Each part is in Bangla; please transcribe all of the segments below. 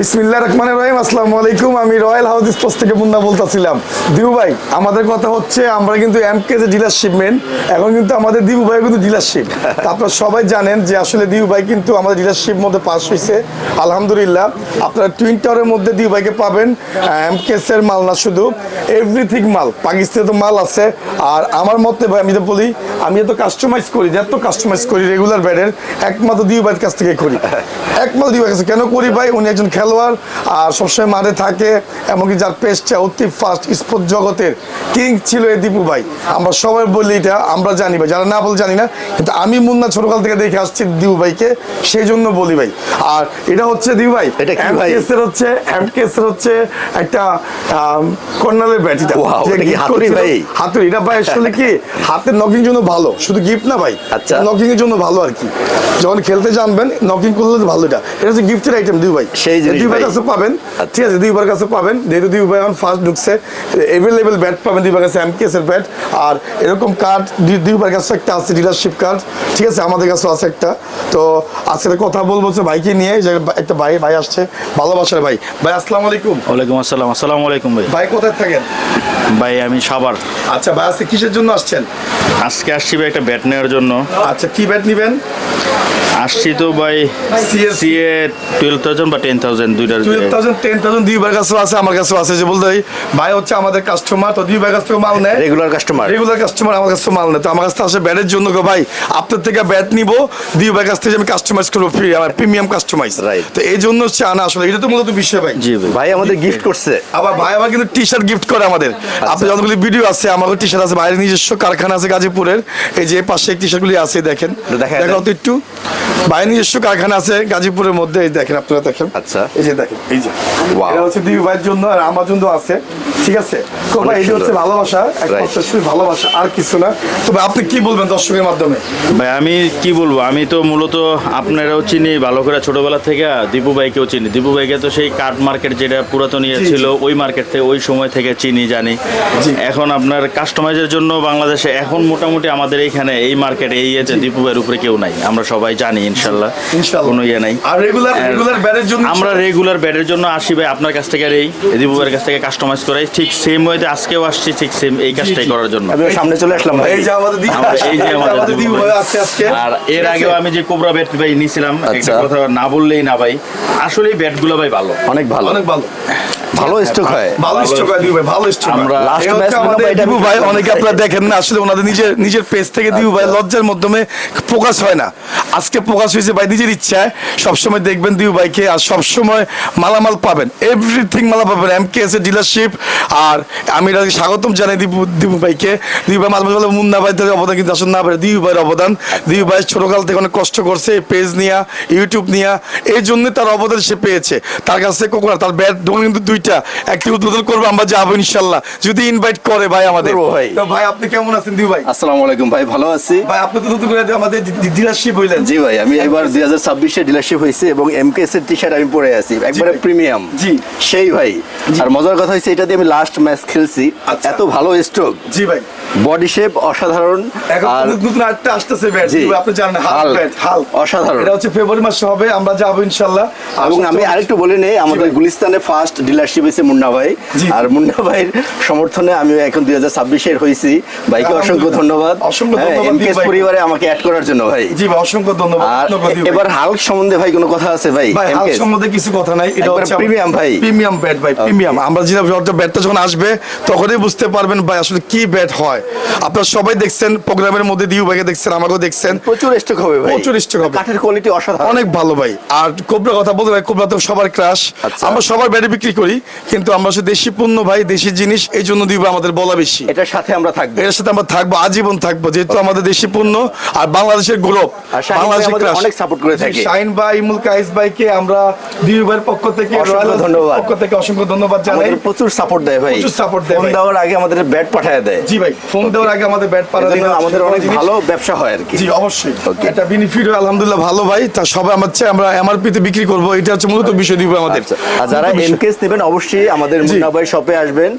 বিসমিল্লাহ রহমান রহিম, আসসালামু আলাইকুম। আমি রয়্যাল হাউস স্পোর্টস থেকে মুন্না বলতেছিলাম। দিবু ভাই, আমাদের কথা হচ্ছে, আমরা কিন্তু এমকে যে ডিলারশিপ মেন এখন কিন্তু আমাদের দিবু ভাই কিন্তু ডিলারশিপ আপনারা সবাই জানেন যে আসলে দিবু ভাই কিন্তু আমাদের ডিলারশিপ মধ্যে পাস হয়েছে আলহামদুলিল্লাহ, আপনারা টুইন টাওয়ারের মধ্যে দিবু ভাইকে পাবেন। এমকেএস এর মাল না শুধু এভরিথিং মাল। পাকিস্তানে তো মাল আছে। আর আমার মতে ভাই, আমি তো বলি, আমি এত কাস্টমাইজ করি, যে এত কাস্টমাইজ করি রেগুলার ব্যাডের একমাত্র দিবু ভাইয়ের কাছ থেকে করি। একমাত্র দিবু ভাইয়ের কাছে কেন করি ভাই? উনি একজন খেলোয়াড় আর সবসময় মাঠে থাকে এমনকি যার পেস্টটা অতি ফাস্ট স্পোর্ট জগতের কিং ছিল এই দীপু ভাই। আমরা সবাই বলি এটা আমরা জানি ভাই যারা না বলে জানি না কিন্তু আমি মুন্না ছোটকাল থেকে দেখে আসছি দীপু ভাইকে সেই জন্য বলি ভাই। আর এটা হচ্ছে দীপু ভাই এটা কি ভাই? এর হচ্ছে হচ্ছে একটা কর্নারের ব্যাট এটা। Wow, যে এটা কি gift হাতুড়ি ভাই? হাতুড়ি। এটা ভাই আসলে কি হাতের নকিং জন্য ভালো শুধু গিফট না ভাই আচ্ছা। নকিং এর জন্য ভালো আর কি। যখন খেলতে জানবেন নকিং করলে তো ভালো এটা। এটা হচ্ছে গিফটের আইটেম দুই ভাই। সেই দুই ভাই। কাছে পাবেন। ঠিক আছে দুই ভাইয়ের কাছে পাবেন। যেহেতু দুই ভাই এখন ফার্স্ট ঢুকছে এভেলেবেল ব্যাট পাবেন দুই কাছে এমকেএস এর ব্যাট আর এরকম কার্ড দুই ভাইয়ের কাছে একটা আছে ডিলারশিপ কার্ড ঠিক আছে আমাদের কাছেও আছে একটা। তো আজকে কথা বলব হচ্ছে ভাইকে নিয়ে যে একটা ভাই ভাই আসছে ভালোবাসার ভাই। ভাই আসসালামু আলাইকুম। ওয়ালাইকুম আসসালাম আসসালামু আলাইকুম ভাই। ভাই কোথায় থাকেন? ভাই আমি সাবার আচ্ছা ভাই আজকে কিসের জন্য আসছেন? আজকে আসছি ভাই একটা ব্যাট নেওয়ার জন্য। আচ্ছা কি ব্যাট নিবেন? আসছি তো ভাই সিএ টুয়েলভ থাউজেন্ড বা টেন থাউজেন্ড দুইটার টুয়েলভ থাউজেন্ড টেন থাউজেন্ড দুই ভাইয়ের কাছেও আছে আমার কাছেও আছে যে বলতে ভাই, ভাই হচ্ছে আমাদের কাস্টমার তো দুই ভাইয়ের কাছ থেকে মাল নেয়। রেগুলার কাস্টমার রেগুলার কাস্টমার আমার কাছে মাল নেয়। তো আমার কাছে আসে ব্যাটের জন্য গো ভাই আপনার থেকে ব্যাট নিব দুই ভাইয়ের কাছ থেকে আমি কাস্টমাইজ করব ফ্রি আমার প্রিমিয়াম কাস্টমাইজ Right. তো এই জন্য হচ্ছে আনা আসলে এটা তো মূলত বিষয় ভাই। জি ভাই। ভাই আমাদের গিফট করছে। আবার ভাই আবার কিন্তু টি শার্ট গিফট করে আমাদের। আপনি যতগুলি ভিডিও আছে আমারও টি শার্ট আছে বাইরে নিজস্ব কারখানা আছে গাজীপুরের। এই যে পাশে টি শার্টগুলি আছে দেখেন। তো একটু। বাইরে নিজস্ব কারখানা আছে গাজীপুরের মধ্যে এই দেখেন আপনারা দেখেন। আচ্ছা। এই যে দেখেন। এই যে। এটা হচ্ছে দুই ভাইয়ের জন্য আর আমার জন্য আছে। ঠিক আছে? তো ভাই এটা হচ্ছে ভালোবাসা একমাত্র শুধু ভালোবাসা আর কিছু না। তবে আপনি কি বলবেন দর্শকের মাধ্যমে? ভাই আমি কি বলব? আমি তো মূলত আপনারাও চিনি ভালো করে ছোটবেলা থেকে দীপু ভাইকেও চিনি। দীপু ভাইকে তো সেই কার্ড মার্কেট যেটা পুরাতন ইয়ে ছিল ওই মার্কেট থেকে ওই সময় থেকে চিনি জানি। এখন আপনার কাস্টমাইজের জন্য বাংলাদেশে এখন মোটামুটি আমাদের এইখানে এই মার্কেটে এই ইয়েতে দীপু ভাইয়ের উপরে কেউ নাই। আমরা সবাই জানি ইনশাল্লাহ। কোনো ইয়ে নাই। আর রেগুলার রেগুলার ব্যাটের জন্য আমরা রেগুলার ব্যাটের জন্য আসি ভাই আপনার কাছ থেকে আর এই দীপু ভাইয়ের কাছ থেকে কাস্টমাইজ করাই। ঠিক সেম ওয়েতে আজকেও আসছি ঠিক সেম এই কাজটাই করার জন্য। আমি সামনে চলে আসলাম এই যে আমাদের দিদি এই যে আমাদের দিদি ভাই। আছে আজকে। আর এর আগেও আমি যে কোবরা ব্যাট ভাই নিছিলাম একটা আচ্ছা। কথা না বললেই না ভাই আসলে ব্যাটগুলো ভাই ভালো। অনেক ভালো। অনেক ভালো। ভালো স্টক হয়। ভালো স্টক হয় দিবু ভাই ভালো স্টক আমরা হচ্ছে match আমাদের দিবু ভাই অনেকে আপনারা দেখেন না আসলে ওনাদের নিজের নিজের পেজ থেকে দিবু ভাই লজ্জার মাধ্যমে প্রকাশ হয় না। আজকে প্রকাশ হয়েছে ভাই নিজের ইচ্ছায়। সবসময় দেখবেন দিবু ভাইকে আর সবসময় মালামাল পাবেন। এভরিথিং মালা পাবেন। এম কে এস এর ডিলারশিপ আর আমি এটাকে স্বাগতম জানাই দিবু দিবু ভাইকে। দিবু ভাই মাঝে মাঝে মুন্না ভাই তাদের অবদান কিন্তু আসলে না পারে দিবু ভাইয়ের অবদান। দিবু ভাই ছোটকাল থেকে অনেক কষ্ট করছে পেজ নিয়া ইউটিউব নিয়া। এই জন্য তার অবদান সে পেয়েছে। তার কাছে কোকোনা তার ব্যাট দোকান কিন্তু দুইটা একটি উদ্বোধন করব আমরা যাব ইনশাল্লাহ। যদি ইনভাইট করে ভাই আমাদের। ভাই। তো ভাই আপনি কেমন আছেন? দিউ ভাই। আসসালামু আলাইকুম ভাই ভালো আছি। ভাই আপনি তো নতুন করে আমাদের ডিলারশিপ হইলেন। জি ভাই আমি এবার দুই হাজার ছাব্বিশে ডিলারশিপ হয়েছে এবং এম কে এর টি শার্ট আমি পরে আছি। একবারে প্রিমিয়াম জি। সেই ভাই। আর মজার কথা হচ্ছে এটা দিয়ে আমি লাস্ট ম্যাচ খেলছি। আচ্ছা। এত ভালো স্ট্রোক জি ভাই। বডি শেপ অসাধারণ। আর নতুন আরেকটা আসতেছে ব্যাট আপনি জানেন হাল হাল। অসাধারণ। এটা হচ্ছে ফেব্রুয়ারি মাসে হবে আমরা যাব এবং আমি আরেকটু বলে নেই আমাদের গুলিস্তানে ফার্স্ট ডিলারশিপ হয়েছে মুন্না ভাই। আর মুন্না ভাইয়ের সমর্থনে আমি এখন দুই হাজার ছাব্বিশের হয়েছি। ভাইকে অসংখ্য ধন্যবাদ। অসংখ্য হ্যাঁ। পরিবারে আমাকে অ্যাড করার জন্য ভাই। জি অসংখ্য ধন্যবাদ। এবার হাল্ক সম্বন্ধে ভাই কোনো কথা আছে ভাই? ভাই হাল সম্বন্ধে কিছু কথা নাই এটা হচ্ছে premium ভাই। প্রিমিয়াম ব্যাট ভাই প্রিমিয়াম আমরা যেটা যখন ব্যাটটা যখন আসবে তখনই বুঝতে পারবেন ভাই আসলে কি ব্যাট হয়। আপনারা সবাই দেখছেন প্রোগ্রামের মধ্যে দিউ ভাইকে দেখছেন আমাকেও দেখছেন। প্রচুর স্টক হবে ভাই। প্রচুর stock হবে। কাঠের কোয়ালিটি অসাধারণ। অনেক ভালো ভাই। আর কোবরা কথা বলতে ভাই কোবরা তো সবার ক্রাশ আচ্ছা। আমরা সবার ব্যাটে বিক্রি করি কিন্তু আমরা শুধু দেশি পণ্য ভাই দেশি জিনিস এই জন্য দিব আমাদের বলা বেশি। এটার সাথে আমরা থাকব। এর সাথে আমরা থাকব আজীবন থাকব যেহেতু আমাদের দেশি পণ্য আর বাংলাদেশের গৌরব ভাই আমাদের অনেক support করে থাকে। শাইন ভাই ইমুল কাইস ভাইকে আমরা দিউ ভাইয়ের পক্ষ থেকে অসংখ্য রয়্যাল ধন্যবাদ। পক্ষ থেকে অসংখ্য ধন্যবাদ জানাই। প্রচুর সাপোর্ট দেয় ভাই। প্রচুর support দেয় ফোন দেওয়ার আগে আমাদের ব্যাট পাঠায় দেয়। জি ভাই। ফোন দেওয়ার আগে আমাদের ব্যাট পাড়া দিন আমাদের অনেক ভালো ব্যবসা হয় আর কি। জি অবশ্যই. এটা বেনিফিট আলহামদুলিল্লাহ ভালো ভাই। তা সবাই আমার চেয়ে আমরা এমআরপি তে বিক্রি করব এটা হচ্ছে মূলত বিষয় দিব আমাদের। আচ্ছা, আর যারা এনকেস নেবেন অবশ্যই আমাদের মুন্না ভাই শপে আসবেন।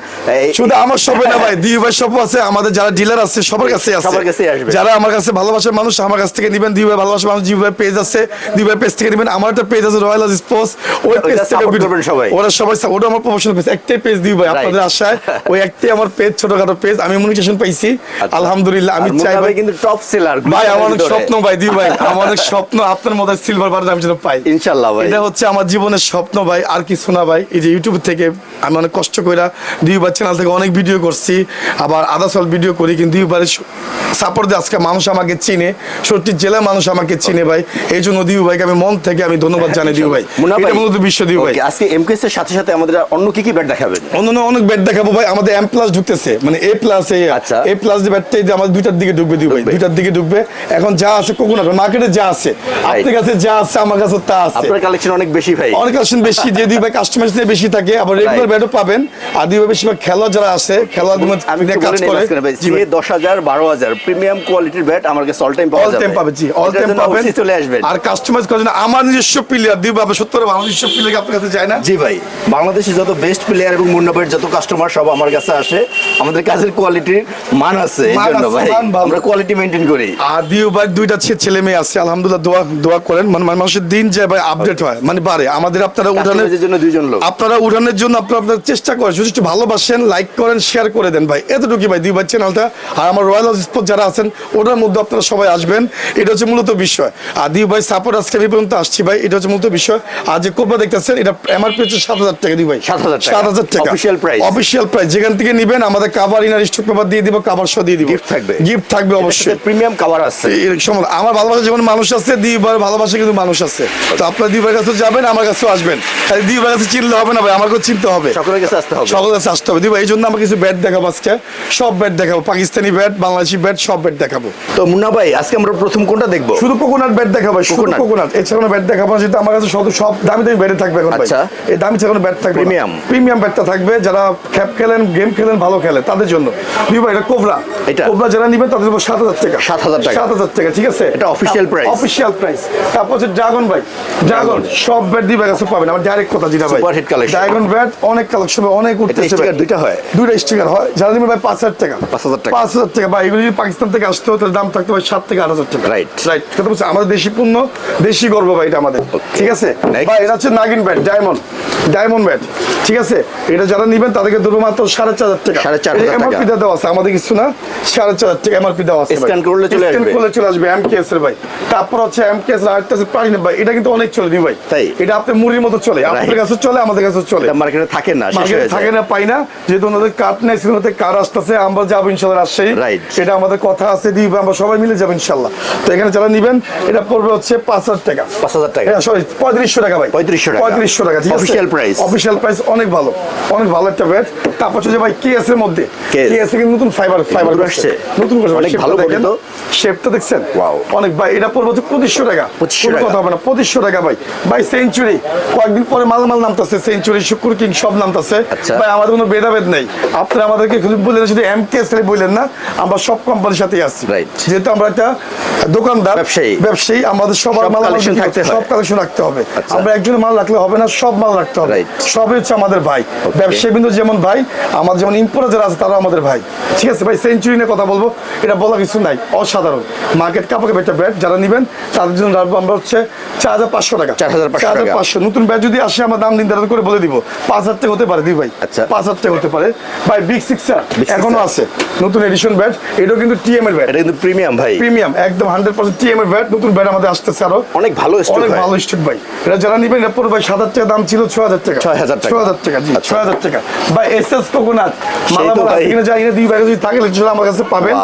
শুধু আমার শপে না ভাই দিউ ভাই শপ আছে আমাদের যারা ডিলার আছে সবার কাছে আছে। সবার কাছেই আসবে। যারা আমার কাছে ভালোবাসার মানুষ আমার কাছ থেকে নেবেন। দিউ ভাই ভালোবাসার মানুষ দিউ ভাই পেজ আছে। দিউ ভাই পেজ থেকে নেবেন। আমার একটা পেজ আছে রয়্যাল স্পোর্টস ওই পেজ থেকে সবাই। ওরা সবাই ওটা আমার প্রফেশনাল পেজ একটাই পেজ দিউ ভাই আপনাদের আশায়। ওই একটাই আমার পেজ ছোটখাটো পেজ আমি মনিটেশন পাইছি। আলহামদুলিল্লাহ আমি আচ্ছা। চাই ভাই কিন্তু টপ সেলার ভাই আমার অনেক স্বপ্ন ভাই দিউ ভাই আমার অনেক স্বপ্ন আপনার মতো সিলভার বাটন আমি যেন পাই। ইনশাল্লাহ ভাই। এটা হচ্ছে আমার জীবনের স্বপ্ন ভাই আর কিছু না ভাই। এই যে ইউটিউব থেকে আমি অনেক কষ্ট কইরা দুইবার চ্যানেল থেকে অনেক ভিডিও করছি আবার আধা সল ভিডিও করি কিন্তু দুইবারে সাপোর্ট দিয়ে আজকে মানুষ আমাকে চিনে সত্যি জেলা মানুষ আমাকে চিনে ভাই। এই জন্য দিউ ভাইকে আমি মন থেকে আমি ধন্যবাদ জানাই দিউ ভাই। এটা মূলত বিশ্ব দিউ ভাই। আজকে এমকেএস এর সাথে সাথে আমাদের অন্য কি কি ব্যাট দেখাবেন? অন্য অনেক ব্যাট দেখাবো ভাই আমাদের এম প্লাস ঢুকতেছে মানে এ প্লাস এ আচ্ছা। এ প্লাস যে ব্যাটটাই যে আমাদের দুইটার দিকে ঢুকবে দিউ ভাই। দুইটার দিকে ঢুকবে। এখন যা আছে মার্কেটে যা আছে। আপনার কাছে যা আছে আমার কাছে তা আছে। আপনার কালেকশন অনেক বেশি ভাই। অনেক কালেকশন বেশি যে দুই ভাই বেশি থাকে আবার রেগুলার ব্যাটও পাবেন। আর দুই ভাই বেশিরভাগ খেলোয়াড় যারা আছে খেলোয়াড় আমি কাজ করে। ভাই। CA 10,000, 12,000 প্রিমিয়াম কোয়ালিটির ব্যাট আমার কাছে অল টাইম পাওয়া অল টাইম পাবে জি অল টাইম পাবেন। চলে আসবেন আর কাস্টমাইজ করার জন্য আমার নিজস্ব প্লেয়ার দিব আপনি সত্তর আমার নিজস্ব প্লেয়ার আপনার কাছে যায় না? জি ভাই বাংলাদেশে যত বেস্ট প্লেয়ার এবং মুন্নাবের যত কাস্টমার সব আমার কাছে আসে। আমাদের কাজের কোয়ালিটির মান আছে এই জন্য ভাই। আমরা কোয়ালিটি মেনটেন করি। আর দিও ভাই দুইটা ছেলে মেয়ে আছে আলহামদুলিল্লাহ দোয়া দোয়া করেন। মানে মানে মানুষের দিন ভাই আপডেট হয় মানে বাড়ে। আমাদের আপনারা উঠানের জন্য দুইজন লোক। আপনারা উঠানের জন্য আপনারা আপনারা চেষ্টা করেন যদি একটু ভালোবাসেন লাইক করেন শেয়ার করে দেন ভাই। এতটুকু ভাই দুই ভাই চ্যানেলটা আর আমার রয়্যাল যারা আছেন ওটার মধ্যে আপনারা সবাই আসবেন। এটা হচ্ছে মূলত বিষয়। আর দিউ ভাই সাপোর্ট আজকে আমি পর্যন্ত আসছি ভাই এটা হচ্ছে মূলত বিষয়। আর যে কোপা দেখতেছেন এটা এমআরপি হচ্ছে সাত হাজার টাকা দিই ভাই। 7,000 টাকা। সাত হাজার টাকা। Official price। অফিসিয়াল প্রাইস যেখান থেকে নিবেন আমাদের কাভার ইনার স্টক পেপার দিয়ে দিব কাভার শো দিয়ে দিব। Gift থাকবে। গিফট থাকবে অবশ্যই। প্রিমিয়াম কাভার আছে। সময় আমার ভালোবাসা যেমন মানুষ আছে দিবার ভালোবাসা কিন্তু মানুষ আছে। তো আপনার দিবার কাছে যাবেন আমার কাছেও আসবেন। খালি দিবার কাছে চিনলে হবে না ভাই চিনতে হবে। সকলের কাছে আসতে হবে। সকলের কাছে আসতে হবে। দিবা এই জন্য আমরা কিছু ব্যাট দেখাবো আজকে। সব ব্যাট দেখাবো। পাকিস্তানি ব্যাট বাংলাদেশি ব্যাট সব ব্যাট দেখাবো। তো মুন্না ভাই আজকে আমরা প্রথম কোনটা দেখব? শুধু কোকোনাট ব্যাট দেখাবো শুধু কোকোনাট এছাড়া ব্যাট দেখাবো না, যেটা আমার কাছে সব দামি দামি ব্যাটে থাকবে এখন ভাই। আচ্ছা। এই দামি ছাড়া ব্যাট থাকবে Premium। প্রিমিয়াম ব্যাটটা থাকবে। যারা খেলেন গেম খেলেন ভালো খেলে তাদের জন্য। এটা কোবরা। এটা? কোবরা যারা নিবেন তাদের উপর সাত হাজার টাকা। 7,000 টাকা। সাত হাজার টাকা ঠিক আছে? এটা official price। অফিসিয়াল প্রাইস তারপর হচ্ছে ড্রাগন ভাই ড্রাগন সব ব্যাট দিবে কাছে পাবেন। আমার ডাইরেক্ট কথা যেটা ভাই। Super hit collection। Dragon bat অনেক কালেকশন অনেক উঠতেছে ভাই। দুইটা হয়? দুইটা স্টিকার হয়। যারা নিবে ভাই পাঁচ হাজার টাকা। 5,000 টাকা। পাঁচ হাজার টাকা। ভাই এগুলো যদি পাকিস্তান থেকে আসতে হতো দাম থাকতো ভাই সাত থেকে আট হাজার টাকা. রাইট কথা বলছি আমাদের দেশি পণ্য দেশি গর্ব ভাই এটা আমাদের। ঠিক আছে? ভাই এটা হচ্ছে Nagin bat diamond diamond bat ঠিক আছে? এটা যারা নিবেন তাদেরকে ধরো মাত্র সাড়ে চার হাজার টাকা। 4,500 টাকা। এমআরপি দেওয়া আছে। আমাদের কিছু না সাড়ে চার হাজার টাকা এমআরপি দেওয়া আছে। Scan করলে চলে আসবে। করলে চলে আসবে এম কে এর ভাই। তারপর হচ্ছে এম কে এস আরেকটা আছে প্লাটিনাম ভাই এটা কিন্তু অনেক চলে দি ভাই। তাই? এটা আপনার মুড়ির মতো চলে আপনাদের কাছে চলে আমাদের কাছে চলে। মার্কেটে থাকে না মার্কেটে হয়ে থাকে না পাই না। যেহেতু ওনাদের কাঠ নেই সেখানে কার আসতেছে আমরা যাব ইনশাল্লাহ রাজশাহী. এটা আমাদের কথা আছে দিব আমরা সবাই মিলে যাব ইনশাল্লাহ। তো এখানে যারা নিবেন এটা পড়বে হচ্ছে পাঁচ হাজার টাকা। 5,000 টাকা। সরি পঁয়ত্রিশশো টাকা ভাই। 3500 টাকা। পঁয়ত্রিশশো টাকা ঠিক আছে? Official price। অফিসিয়াল প্রাইস অনেক ভালো। অনেক ভালো একটা ব্যাট তারপর হচ্ছে যে ভাই কে এর মধ্যে। KS কে এস কিন্তু নতুন ফাইবার ফাইবার আসছে? নতুন করে অনেক ভালো তো। শেপটা দেখছেন? Wow. অনেক ভাই এটা পড়বে হচ্ছে পঁচিশশো টাকা। 2500 কোনো কথা হবে না পঁচিশশো টাকা ভাই। ভাই সেঞ্চুরি কয়েকদিন পরে মালামাল নামতেছে সেঞ্চুরি শুকুর কিং সব নামতেছে। আচ্ছা। ভাই আমাদের কোনো ভেদাভেদ নেই। আপনারা আমাদেরকে শুধু বললেন শুধু এম কে এস বললেন না আমরা সব কোম্পানির সাথেই আসছি যেহেতু আমরা একটা দোকানদার ব্যবসায়ী। ব্যবসায়ী আমাদের সবার মাল সব কালেকশন রাখতে হবে। আচ্ছা। আমরা একজনের মাল রাখলে হবে না সব মাল রাখতে হবে. সবই হচ্ছে আমাদের ভাই। ব্যবসায়ী বিন্দু যেমন ভাই আমাদের যেমন ইম্পোর্টার যারা আছে তারা আমাদের ভাই। ঠিক আছে ভাই সেঞ্চুরি নিয়ে কথা বলব। এটা বলা কিছু নাই অসাধারণ। মার্কেট কাপড় একটা ব্যাট যারা নিবেন তাদের জন্য রাখব আমরা হচ্ছে চার হাজার পাঁচশো টাকা। 4,500 টাকা। পাঁচশো। নতুন ব্যাট যদি আসে আমার দাম নির্ধারণ করে বলে দিব। পাঁচ হাজার টাকা হতে পারে দি ভাই। আচ্ছা। পাঁচ হাজার টাকা হতে পারে। ভাই বিগ সিক্সার এখনও আছে। নতুন এডিশন ব্যাট এটাও কিন্তু টিএম এর ব্যাট এটা কিন্তু প্রিমিয়াম ভাই। প্রিমিয়াম একদম হান্ড্রেড পার্সেন্ট টিএম এর ব্যাট নতুন ব্যাট আমাদের আসতেছে আরও। অনেক ভালো অনেক ভালো স্টক ভাই। এটা যারা নিবেন এটা পড়বে সাত হাজার টাকা দাম ছিল ছ হাজার টাকা। 6,000 টাকা। ছ হাজার টাকা জি আচ্ছা। ছ হাজার টাকা। বা এস এস কোকোনাট সেই তো মালামাল ভাই। আছে কিনা জানি না দুই ব্যাগে যদি থাকে আমার কাছে পাবেন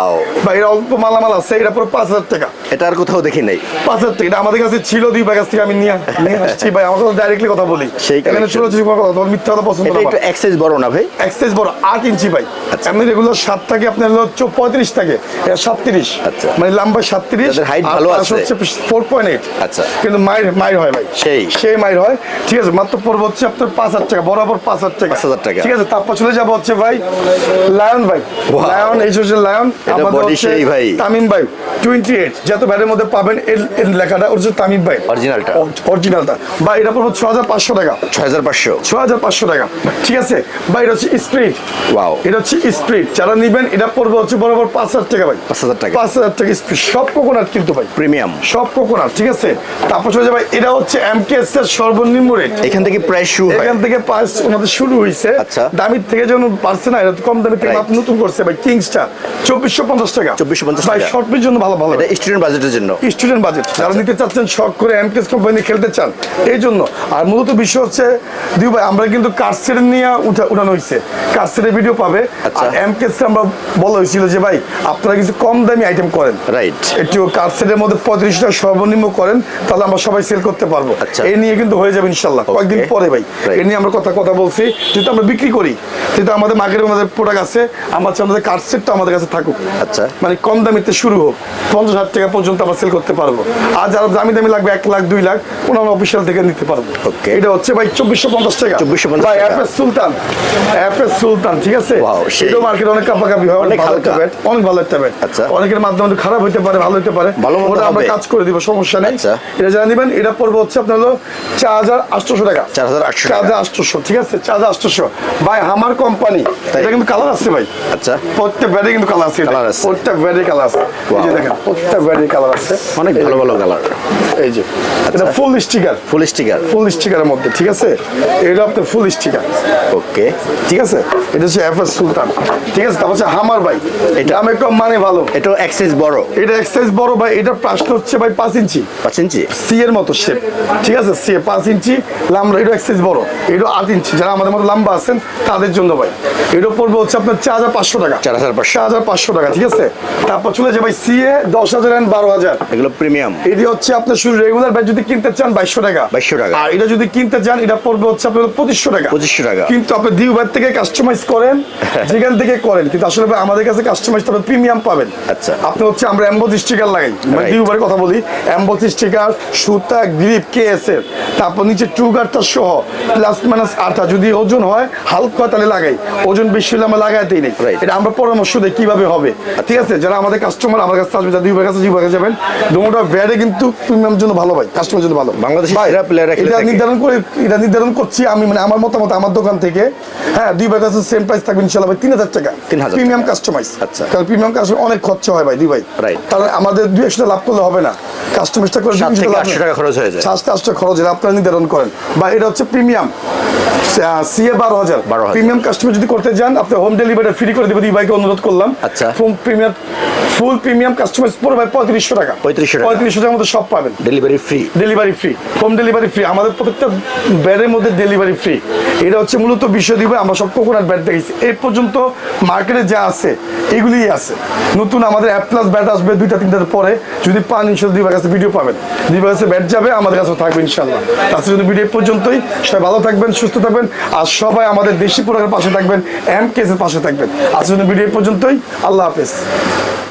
বা এর অল্প মালামাল আছে এটা পড়বে পাঁচ হাজার টাকা এটা আর কোথাও দেখি নাই পাঁচ হাজার টাকা এটা আমাদের কাছে ছিল দুই ব্যাগ থেকে আমি নিয়ে নিয়ে আসছি ভাই আমার কাছে ডাইরেক্টলি কথা বলি সেই এখানে। ছোট ছোট কথা তোমার মিথ্যা কথা পছন্দ এটা একটু এক্সাইজ বড় না ভাই এক্সাইজ বড় আট ইঞ্চি ভাই আচ্ছা। এমনি রেগুলার সাত থাকে আপনার হলো পঁয়ত্রিশ থাকে এটা সাতত্রিশ আচ্ছা। মানে লম্বা সাতত্রিশ height ভালো আছে। হচ্ছে ফোর পয়েন্ট এইট আচ্ছা। কিন্তু মায়ের মায়ের হয় ভাই সেই। সেই মায়ের হয় ঠিক আছে মাত্র পড়ব হচ্ছে আপনার পাঁচ হাজার টাকা বরাবর পাঁচ হাজার টাকা 5,000 টাকা। ঠিক আছে তারপর চলে যাব হচ্ছে ভাই লায়ন ভাই. লায়ন এই লায়ন সেই ভাই। তামিম ভাই। টোয়েন্টি এইট যত ব্যাটের মধ্যে পাবেন এর লেখাটা ওর তামিম ভাই? অরিজিনালটা বা এটা পড়ব ছ হাজার পাঁচশো টাকা। ছয় হাজার পাঁচশো। ছ হাজার পাঁচশো টাকা। ঠিক আছে? বা এটা হচ্ছে স্প্রিট Wow. এটা হচ্ছে স্প্রিট যারা নিবেন এটা পড়বে হচ্ছে বরাবর পাঁচ হাজার টাকা ভাই। 5,000 টাকা। পাঁচ হাজার টাকা স্প্রিট সব কোকোনাট কিন্তু ভাই। প্রিমিয়াম সব কোকোনাট ঠিক আছে? তারপর চলে যাবে এটা হচ্ছে এমকেএস এর সর্বনিম্ন রেট এখান থেকে প্রায় শু হয়। এখান থেকে পাঁচ ওনাদের শুরু হয়েছে আচ্ছা। দামির থেকে যখন পারছে না এটা কম দামি থেকে. মাত্র নতুন করছে। ভাই কিংসটা চব্বিশশো পঞ্চাশ টাকা। 2450 ভাই টাকা। শর্ট পিস জন্য ভালো ভালো। এটা স্টুডেন্ট বাজেটের জন্য। স্টুডেন্ট বাজেট আচ্ছা। যারা নিতে চাচ্ছেন শখ করে এমকেএস কোম্পানি খেলতে চান এই জন্য। আর মূলত বিষয় হচ্ছে ভাই আমরা কিন্তু কার্সেট নিয়ে উঠা উঠানো হয়েছে কার্সেটের ভিডিও পাবে। আচ্ছা। আর এমকেএস আমরা বলা হয়েছিল যে ভাই আপনারা কিছু কম দামি আইটেম করেন। রাইট একটু কার্সেটের মধ্যে পঁয়ত্রিশ টাকা সর্বনিম্ন করেন তাহলে আমরা সবাই সেল করতে পারব। আচ্ছা। এই নিয়ে কিন্তু হয়ে যাবে ইনশাল্লাহ। কয়েকদিন পরে ভাই. এই নিয়ে আমরা কথা কথা বলছি। যেহেতু আমরা বিক্রি করি যেহেতু আমাদের মার্কেটে আমাদের প্রোডাক্ট আছে আমরা আমাদের কার্সেটটা আমাদের কাছে থাকুক। আচ্ছা। মানে কম দামিতে শুরু হোক পঞ্চাশ হাজার টাকা পর্যন্ত আমরা সেল করতে পারব। আর যারা দামি দামি লাগবে এক লাখ দুই লাখ ওনার আমরা অফিসিয়াল থেকে নিতে পারব. এটা হচ্ছে ভাই চব্বিশশো পঞ্চাশ টাকা। 2450 ভাই টাকা। অ্যাপের সুলতান। সুলতান ঠিক আছে। এটাও মার্কেটে অনেক কাপাকাপি হয় অনেক হালকা। ব্যাট অনেক ভালো একটা ব্যাট আচ্ছা। অনেকের মাধ্যমে খারাপ হতে পারে ভালো হতে পারে। ওটা আমরা কাজ করে দিব সমস্যা নেই। আচ্ছা। এটা দিবেন এটা পড়বে হচ্ছে আপনার হলো চার হাজার আটশোশো টাকা। 4,800 চার হাজার আটশোশো ঠিক আছে? চার হাজার আটশোশো। ভাই হামার কোম্পানি এটা কিন্তু কালার আছে ভাই। আচ্ছা। প্রত্যেক কিন্তু কালার আছে। Colour আছে। প্রত্যেক কালার আছে। এই যে দেখেন প্রত্যেক কালার আছে। অনেক ভালো ভালো কালার এই যে এটা ফুল স্টিকার ফুল স্টিকার ফুল স্টিকারের মধ্যে ঠিক আছে? এটা আপনার ফুল স্টিকার ওকে ঠিক আছে? এটা হচ্ছে এফ এস সুলতান ঠিক আছে? তারপর হচ্ছে হামার ভাই। এটা আমি কম মানে ভালো। এটাও এক্সাইজ বড়। এটা এক্সাইজ বড় ভাই। এটার প্রাসটা হচ্ছে ভাই পাঁচ ইঞ্চি। পাঁচ ইঞ্চি? সি এর মতো শেপ ঠিক আছে? সি পাঁচ ইঞ্চি। লাম্বা এটা এক্সাইজ বড়। এটা আট ইঞ্চি। যারা আমাদের মতো লম্বা আছেন তাদের জন্য ভাই। এটা পড়বে হচ্ছে আপনার চার হাজার পাঁচশো টাকা। 4,500 চার হাজার পাঁচশো। টাকা ঠিক আছে? তারপর চলে যাবে ভাই সি দশ হাজার অ্যান্ড বারো হাজার। এগুলো প্রিমিয়াম এটি হচ্ছে আপনার শুধু রেগুলার ব্যাট যদি কিনতে চান বাইশশো টাকা। 2200 টাকা। আর এটা যদি কিনতে চান এটা পড়বে হচ্ছে আপনার পঁচিশশো টাকা। 2500 টাকা। কিন্তু আপনি দিউ ব্যাট থেকে কাস্টমাইজ করেন যেখান থেকে করেন। কিন্তু আসলে ভাই আমাদের কাছে কাস্টমাইজ তবে প্রিমিয়াম পাবেন। আচ্ছা। আপনি হচ্ছে আমরা এম্বোজ স্টিকার লাগাই। মানে Right. দিউ কথা বলি এম্বোজ স্টিকার সুতা গ্রিপ কেএস এর তারপর নিচে টু গার্ডটা সহ প্লাস মাইনাস আঠা যদি ওজন হয় হালকা তাহলে লাগাই। ওজন বেশি হলে আমরা লাগাইতেই নেই। এটা আমরা পরামর্শ দিই কীভাবে হবে। ঠিক আছে যারা আমাদের কাস্টমার আমার কাছে আসবে যারা দুই কাছে দুই কাছে যাবেন দুটোটা ব্যাডে কিন্তু প্রিমিয়াম জন্য ভালো ভাই কাস্টমার জন্য ভালো। রাখলে এটা নির্ধারণ করে এটা নির্ধারণ করছি আমি মানে আমার মতামত আমার দোকান থেকে। হ্যাঁ দুই ভাই কাছে সেম প্রাইস থাকবে ইনশাল্লাহ ভাই তিন হাজার টাকা। 3,000 প্রিমিয়াম কাস্টমাইজ আচ্ছা। কারণ প্রিমিয়াম কাস্টমার অনেক খরচা হয় ভাই দুই ভাই। Right. কারণ আমাদের দুই একশো লাভ করলে হবে না। কাস্টমাইজটা করে সাত 200 থেকে লাভ 800 নেই। টাকা খরচ হয়ে যায়। সাতটা আটশো খরচ হলে আপনারা নির্ধারণ করেন। বা এটা হচ্ছে প্রিমিয়াম সিএ বারো হাজার। 12,000 প্রিমিয়াম কাস্টমার যদি করতে চান আপনি হোম ডেলিভারি ফ্রি করে দেবে দুই ভাইকে অনুরোধ করলাম আচ্ছা। Full premium full premium customize পড়ে ভাই পঁয়ত্রিশশো টাকা। 3500 টাকা। পঁয়ত্রিশশো টাকার মধ্যে সব পাবেন। Delivery free delivery free home delivery free আমাদের প্রত্যেকটা ব্যাডের মধ্যে ডেলিভারি ফ্রি এটা হচ্ছে মূলত বিষয় দিব আমরা সব কোকোনাট ব্যাট দেখেছি এই পর্যন্ত মার্কেটে যা আছে এগুলিই আছে। নতুন আমাদের অ্যাপ প্লাস ব্যাট আসবে দুইটা তিনটার পরে। যদি পান ইনশাল্লাহ দুই কাছে ভিডিও পাবেন। দুই কাছে ব্যাট যাবে আমাদের কাছে থাকবে ইনশাল্লাহ তাছাড়া যদি ভিডিও পর্যন্তই। সবাই ভালো থাকবেন সুস্থ থাকবেন। আর সবাই আমাদের দেশি প্রোডাক্টের পাশে থাকবেন এম কেসের পাশে থাকবেন। আজকের জন্য ভিডিও পর্যন্তই। আল্লাহ হাফেজ।